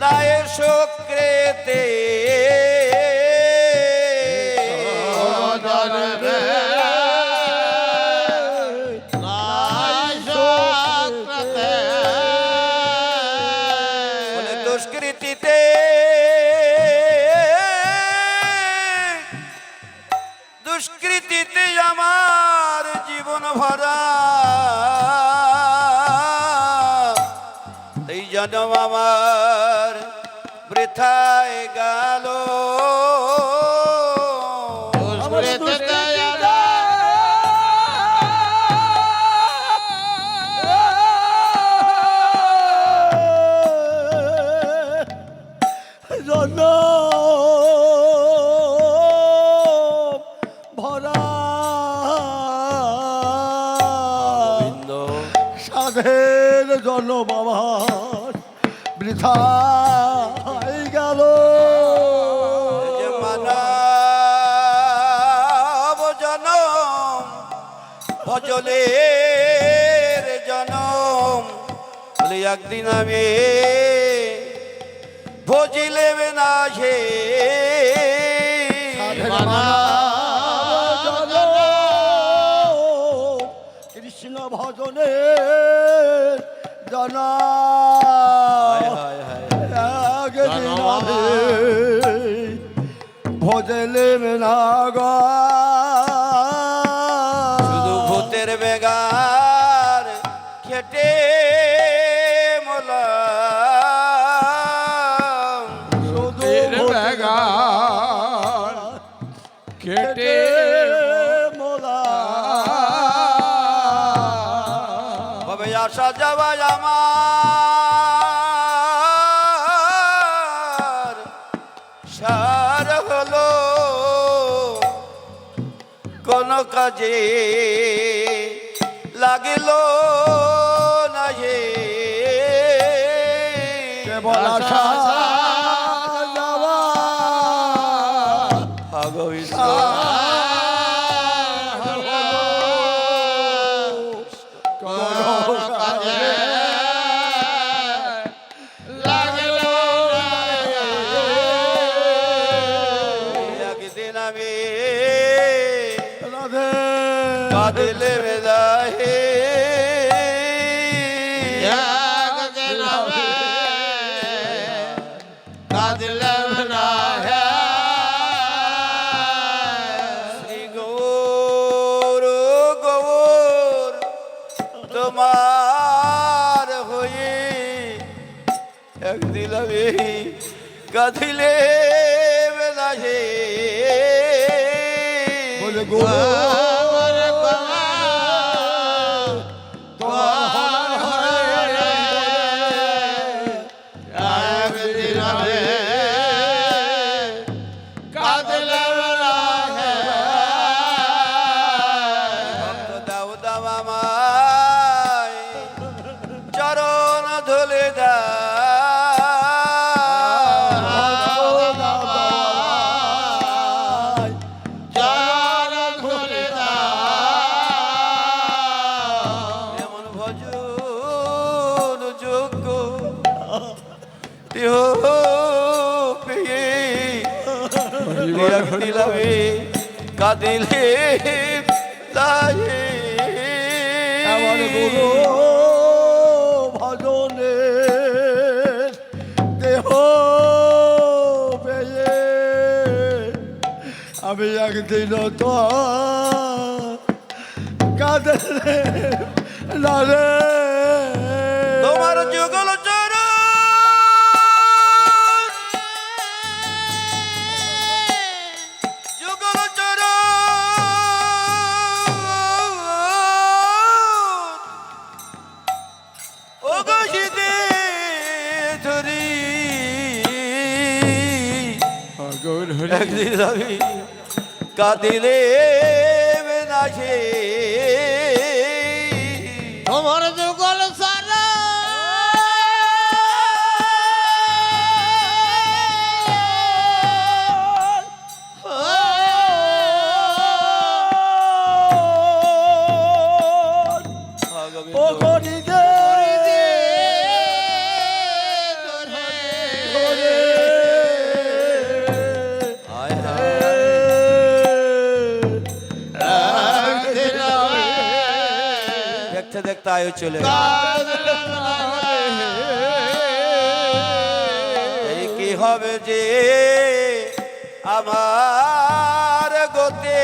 দায় শুক্রেতে বৃথায় গেল? জন ভরা। সাধের বাবার বৃথা। ভজলের জনম। বলে একদিন আমি ভজিলে না সে কৃষ্ণ ভজনে জনা ভজলে নাগা শুধু কাজে লাগিল না হে কেবল আশা যাওয়া কাঁদিলে বেদাহে বলে গো। ভক্ত দায়ে আমার গুরু ভজনে দেহ পেয়ে আমি একদিন তো কাঁদলে না রে তোমার যুগল চরণ একদিন আমি কাঁদিলে বেনাছে তাইও চলে কি হবে যে আমার গতে?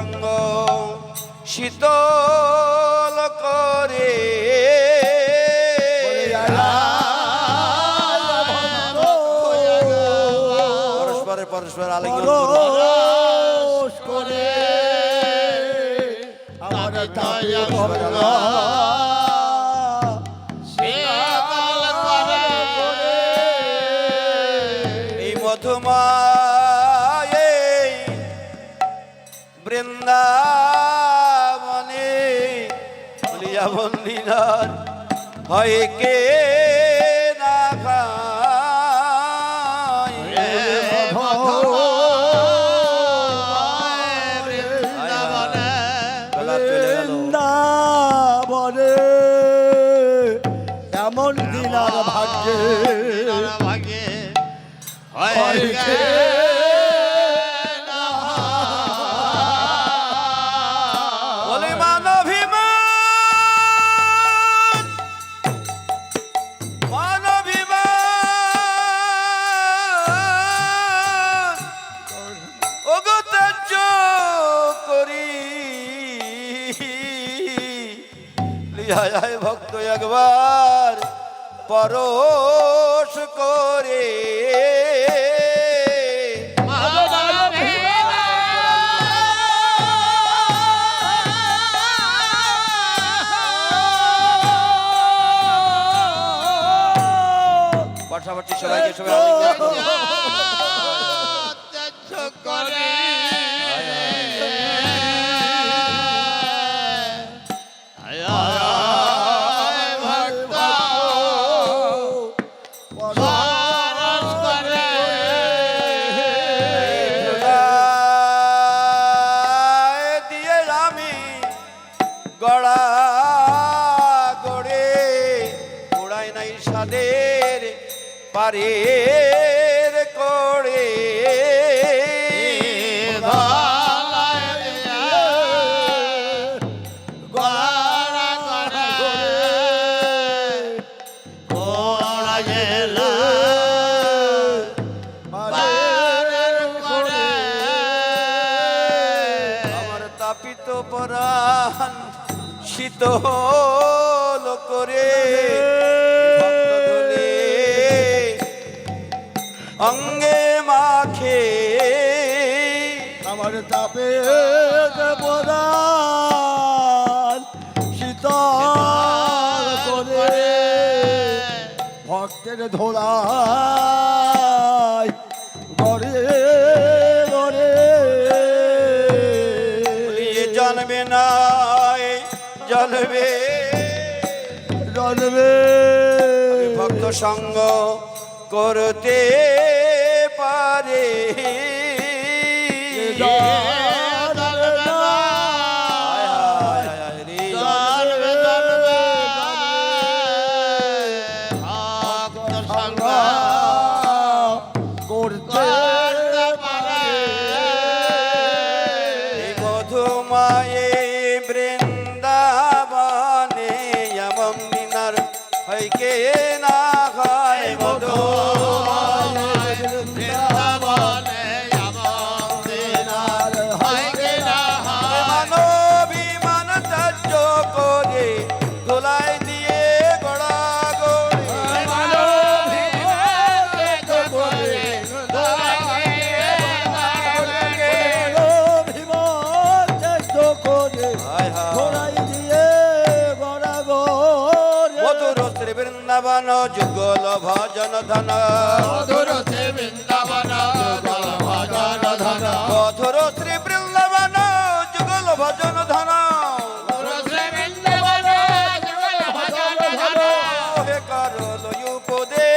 অঙ্গ শীতল করে। পরস্পরে পরস্পর আলিঙ্গন করে। আমার বৃন্দাবনে বলিয়া বন্দিনার হয় কে না খায়? বৃন্দাবনে এমন আর ভাগ্যে বলে একবার পরশ করে। পাশাপাশি সবাইকে সবাই আলিঙ্গন পরাণ শীতল করে অঙ্গে মাখে আমার তাপে প্রদান শীতল করে ভক্তের ধোলাই সঙ্গ করতে পারে জন্মে না। হায় হায় বৃন্দাবন যুগল ভজন ধন। মধুর শ্রী বৃন্দাবন যুগল ভজন ধন। হে করল উপদে।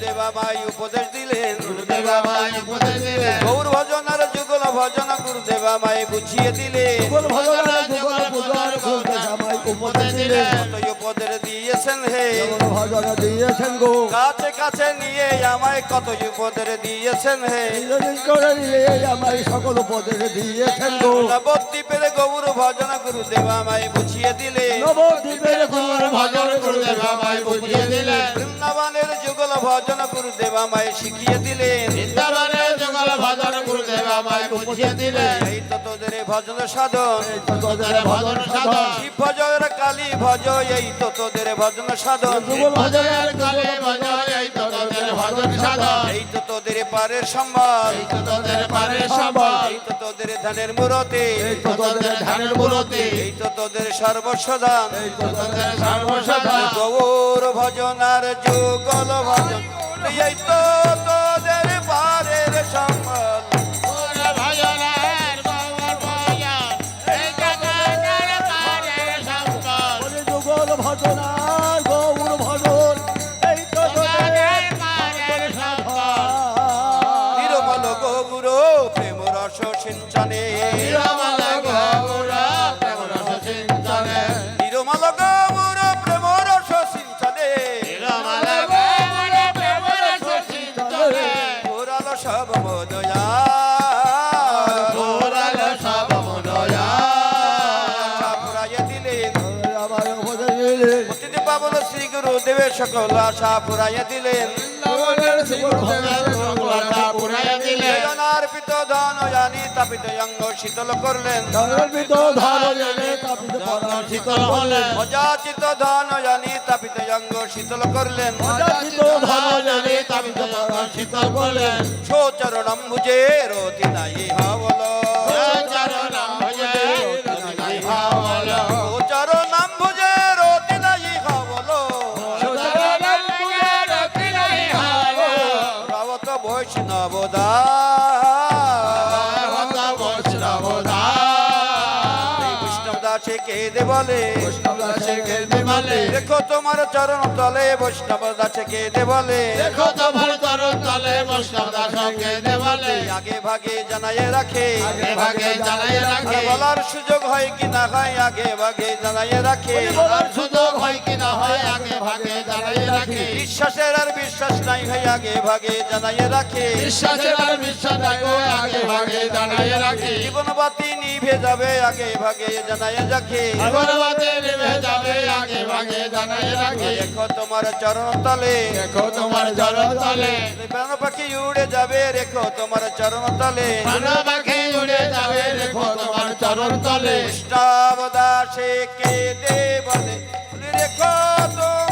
দেবা মায়ু উপদেশ দিলেন। আমায় উপদেশ ভজন গুরুদেব আমায় বুঝিয়ে দিলেন যুগল ভজনা যুগল পূজন করতে আমায় উপদেশ দিলেন। কতই উপদেশ দিয়েছেন হে। যুগল দিয়েছেন গো। কাছে কাছে নিয়ে আমায় কত উপদেশ দিয়েছেন হে। করে নিয়ে আমায় সকল উপদেশ দিয়েছেন গো। নবদ্বীপের গৌর ভজন গুরুদেব আমায় বুঝিয়ে দিলেন। নবদ্বীপের গুরু ভজন গুরুদেব আমায় বুঝিয়ে দিলেন। বৃন্দাবনের যুগল ভজন গুরুদেব আমায় শিখিয়ে দিলেন। এই তো তোদের ভজন সাধন তোদের ভজন সাধন শিব ভজর কালী ভজ এই তো তোদের ভজন সাধন যুগল কালে এই তো তোদের ভজন সাধন এই তো তোদের পারের সম্মান এই তো তোদের পারে সম্বল এই তো তোদের ধানের মুরতে এই তো তোদের ধানের মূলতে এই তো তোদের সর্বস্বদান এই তো তোদের সর্বসাধন গৌর ভজন আর যুগল ভজন এই তো তোদের পারের সম্মান রস সিঞ্চনে নিরমল গৌর প্রেম রস চিন্তনে নিরমল গৌর প্রেম রস সিঞ্চনে নিরমল গৌর প্রেম রস চিন্তনে পুরাল সব মদয়া। পুরাল সব মনয়া পুরাইয়া দিলেন আমার উপদেশ দিলেন পাবন শ্রী গুরুদেবের সকল আশা পুরাইয়া দিলেন। লবণের পুরাইয়া দিলেন। অনার্পিত ধন জানি তাপিত অঙ্গ শীতল করলেন। ধর্মিত ধন জনে তাপিত পরাণ শীতল হলেন অযাচিত ধন জানি তাপিত অঙ্গ শীতল করলেন। অযাচিত ধন জনে তাবিত পরাণ শীতল করলেন। সোচরণম ভুজে রতি নাই হাবল বলে দেখো তোমার চরণ তলে বৈষ্ণব দাসে কে দে বলে দেখো তোমার তরুণ তলে বৈষ্ণব দাস কেঁদে বলে আগে ভাগে জানাইয়ে রাখে। আগে ভাগে জানাই আর রাখে বলার সুযোগ হয় কি না হয় আগে ভাগে জানাইয়ে রাখে। বলার সুযোগ হয় কি না হয় আগে ভাগে জানাই রাখে। বিশ্বাসের আর বিশ্বাস নাই হয় আগে ভাগে জানাইয়ে রাখে। বিশ্বাসের আর বিশ্বাস রাখো আগে ভাগে জানাই রাখে। জীবন বাতি নিভে যাবে আগে ভাগে জানাইয়ে রাখে। জীবনবাদে নেমে যাবে আগে ভাগে জানাই রাখে। দেখো তোমার চরণ তলে দেখো তোমার চরণ তলে প্রাণ পাখি উড়ে যাবে রেখো তোমার চরণ তলে প্রাণ পাখি উড়ে যাবে রেখো তোমার চরণ তলে অষ্টাবদাসে কে দে বলে? রেখো তোমার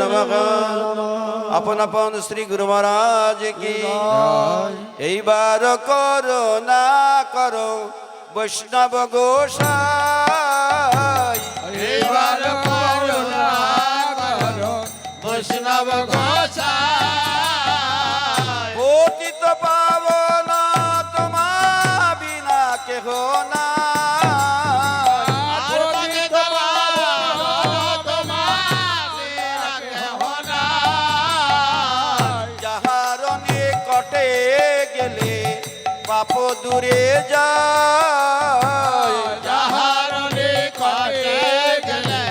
নমঃ আপন শ্রী গুরু মহারাজ কি এইবার করো না করো বৈষ্ণব গোসাই। এইবার করুণা করো বৈষ্ণব গোসাই। দূরে যায়। যাহার নিকটে গেলে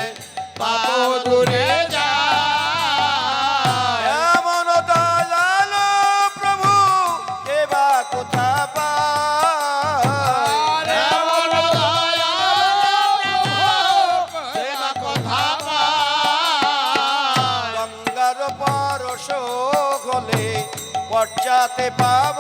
পাপ দূরে যায়। এমন দয়ালো প্রভু কেবা কোথা পায়? এমন দয়ালু সেবা কথা পায়। গঙ্গার পরশ হলে পশ্চাতে পাব।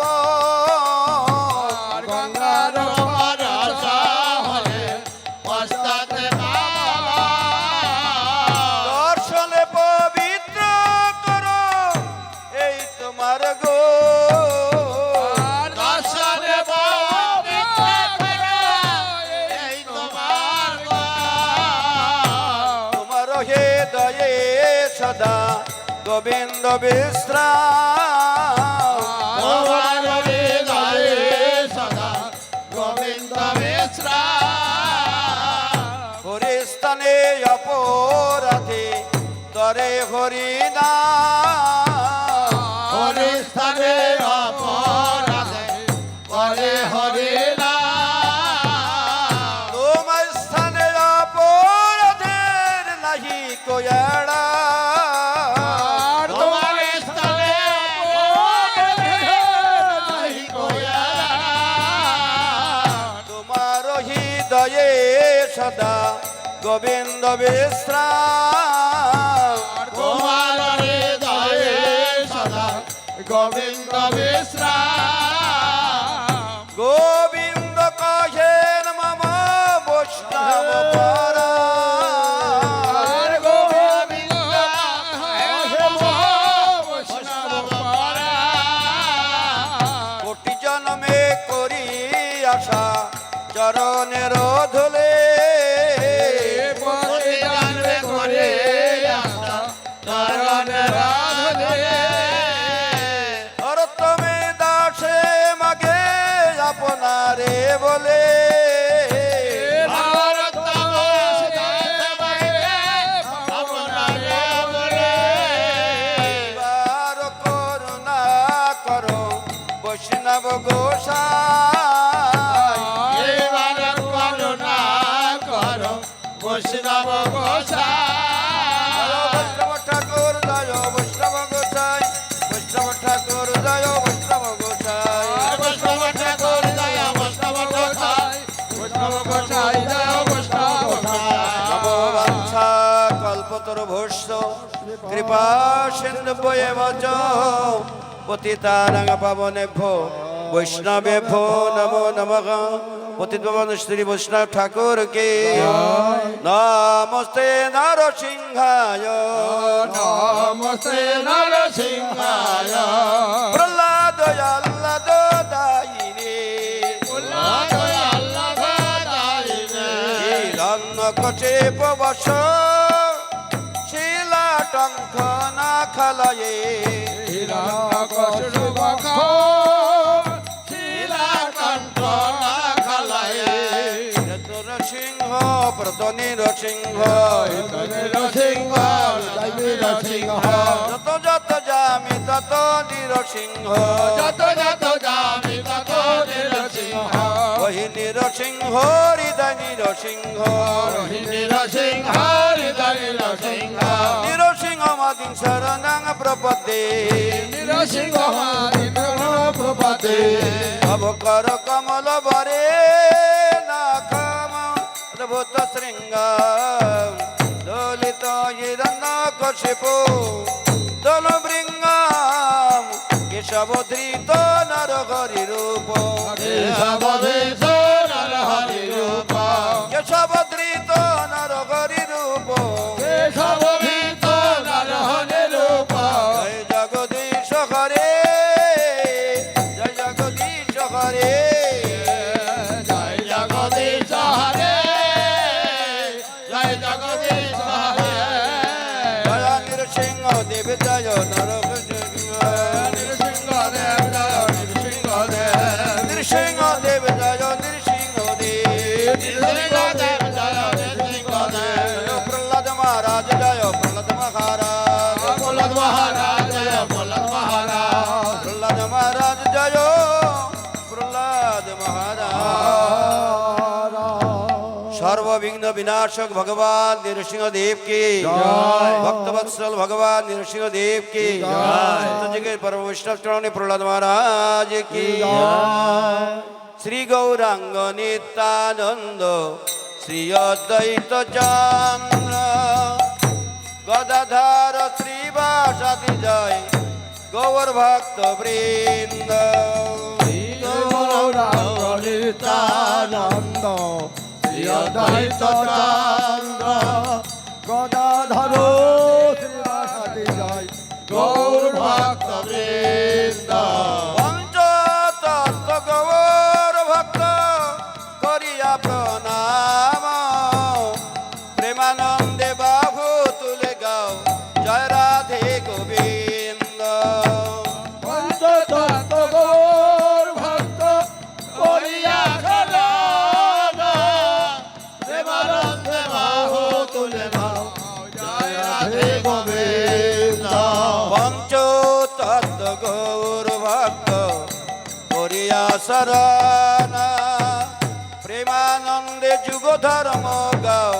গোবিন্দ বিশ্রাম। গোবিন্দ বিশ্রাম অপরাধে তরে হরিনা হরিস্তানে অপরাধে গোবিন্দ বিশ্রাম তোমার হৃদয়ে সদা। গোবিন্দ বিশ্রাম গোবিন্দ কহেন মম বৈষ্ণব পরা। গোবিন্দ হে কোটি জন্মে করি আশা চরণের ধুলে বলে বৈষ্ণব গোসাই। করুণা করো বৈষ্ণব গোসাই। বৈষ্ণব ঠাকুর জয় বৈষ্ণব গোসাই। বৈষ্ণব ঠাকুর জয় কৃপা সিন্ধু বয়ে বচ পতিতারঙ্গ পাবনেভ্যো বৈষ্ণবেভ্যো নমো নমঃ। পতিত পাবন শ্রী বৈষ্ণব ঠাকুর কে নমস্তে নরসিংহায়। নমস্তে নরসিংহায়। প্রহ্লাদ আল্লাদ দায়িনী। আল্লাহ দাইনে হিরণ্য কচেপ বস শিলা টঙ্ক না খালয়ে হিরণ্যকশুর বখ প্রতনীর সিংহ নরসিংহ নরসিংহ যত যত জামি তত নির যত যত যাবি তত নরসিংহ ওহি নির হৃদয় নির সিংহ নরসিংহ হৃদয় নরসিংহ নির সিংহ শরণাং প্রপদে। নরসিংহ প্রপদে। ভব কর কমল বরে। অদ্ভুত শৃঙ্গ। দোলিত হিরণ্য কশিপু। দল বৃঙ্গাম কেশব ধৃত নর হরি রূপ কেশবদেশ নরহরি সর্ববিঘ্ন বিনাশক ভগবান নৃসিংহ দেব কি? ভক্তবৎসল ভগবান নৃসিংহ দেব কি? সত্যযুগের পরম বৈষ্ণব চরণে প্রহ্লাদ মহারাজ কি? শ্রী গৌরাঙ্গ নিত্যানন্দ শ্রী অদ্বৈত চন্দ্র গদাধার শ্রীবাসাদি জয় গৌর শ্রীঅদ্বৈত চন্দ্র গদাধর শ্রীবাসাদি গৌর ভক্ত বৃন্দ। শরণ। প্রেমানন্দে যুগ ধর্ম গাও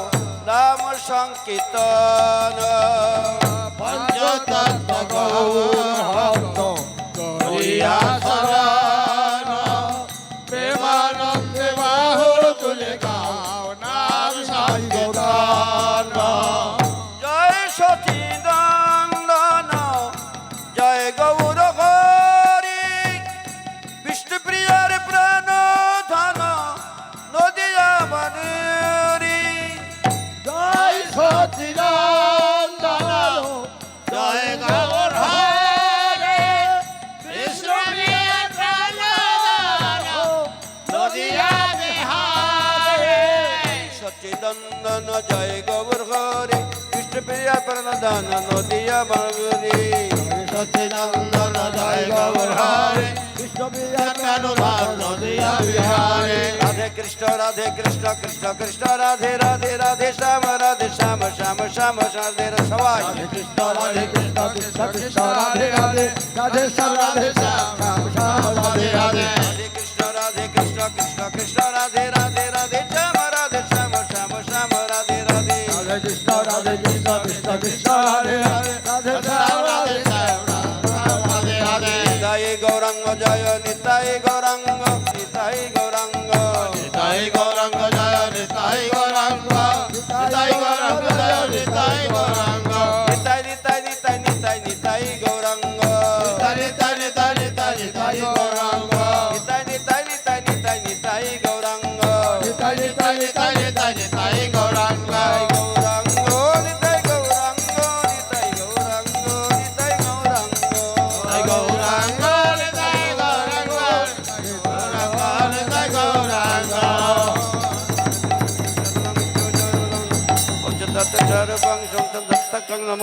নাম সংকীর্তন। পঞ্চতত্ত্ব গৌর ভক্ত করিয়া শরণ। সচিদন্দন জয় গৌর হরি বিষ্ণুপ্রিয়ার প্রাণ ধন নদিয়া মনুরি সচিনন্দন জয় গৌর হরে প্রাণদান নদিয়া বিহারে। রাধে কৃষ্ণ রাধে কৃষ্ণ কৃষ্ণ কৃষ্ণ রাধে রাধে রাধে শ্যাম রাধে শ্যাম শ্যাম শ্যাম রাধে সবাই। কৃষ্ণ রাধে কৃষ্ণ কৃষ্ণ কৃষ্ণ রাধে রাধে রাধে শ্যাম রাধে শ্যাম শ্যাম শ্যাম রাধে রাধে। রাধে কৃষ্ণ রাধে কৃষ্ণ কৃষ্ণ কৃষ্ণ রাধে রাধে কৃষ্ণ কৃষ্ণ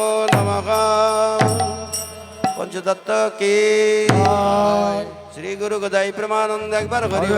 নমো নমঃ পঞ্চদত্ত কি শ্রী গুরু গদাই প্রেমানন্দ একবার হরি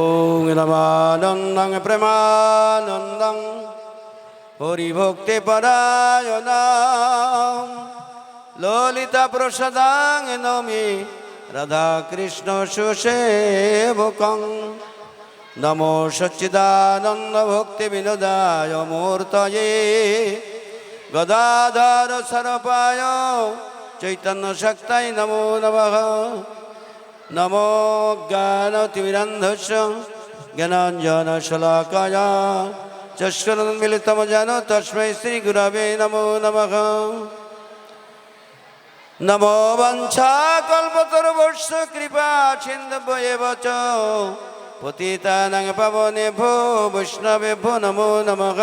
ওং নমানন্দং প্রেমানন্দং হরিভক্তি পরায়ণাম ললিতা প্রসাদাং নমি রাধা কৃষ্ণ সুসেবকং নমো সচ্চিদানন্দ ভক্তি বিনোদায় নমো জ্ঞানতিমিরন্ধস্য জ্ঞানাঞ্জন শলাকায় চস্করন্মিলিতম যেন তস্मै শ্রীগুরবে নমো নমঃ নমো বঞ্ছা কল্পতরুবর্ষ কৃপা ছিন্দবয়েব চ পতিতানাং পাবনে ভো বৈষ্ণবে ভো নমো নমঃ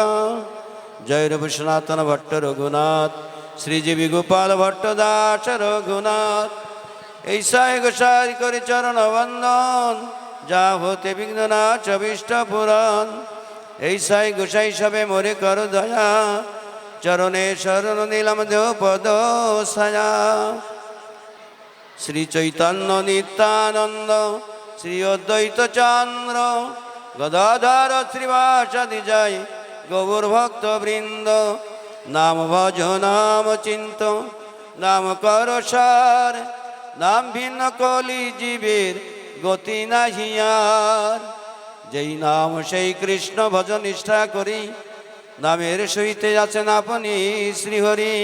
জয় সনাতন ভট্ট রঘুনাথ শ্রীজীবী গোপাল ভট্ট দাস রঘুনাথ সায় গোসাই করে চরণ বন্দন যা হতে বিঘ্ন না চবিষ্ট পুরাণ। সাই গোসাই সবে মোরে কর দয়া, চরণে শরণ নীলম দেহ পদ সায়া শ্রী চৈতন্য নিত্যানন্দ, শ্রী অদ্বৈত চন্দ্র, গদাধর শ্রীবাসাদি জয় গৌর ভক্ত বৃন্দ, নাম ভজ, নাম চিন্ত, নাম কর সার। নাম ভিন্ন কলি জীবের গতি নাহিয়ার যেই নাম সেই কৃষ্ণ ভজন নিষ্ঠা করি, নামের সহিতে আছেন আপনি শ্রীহরি।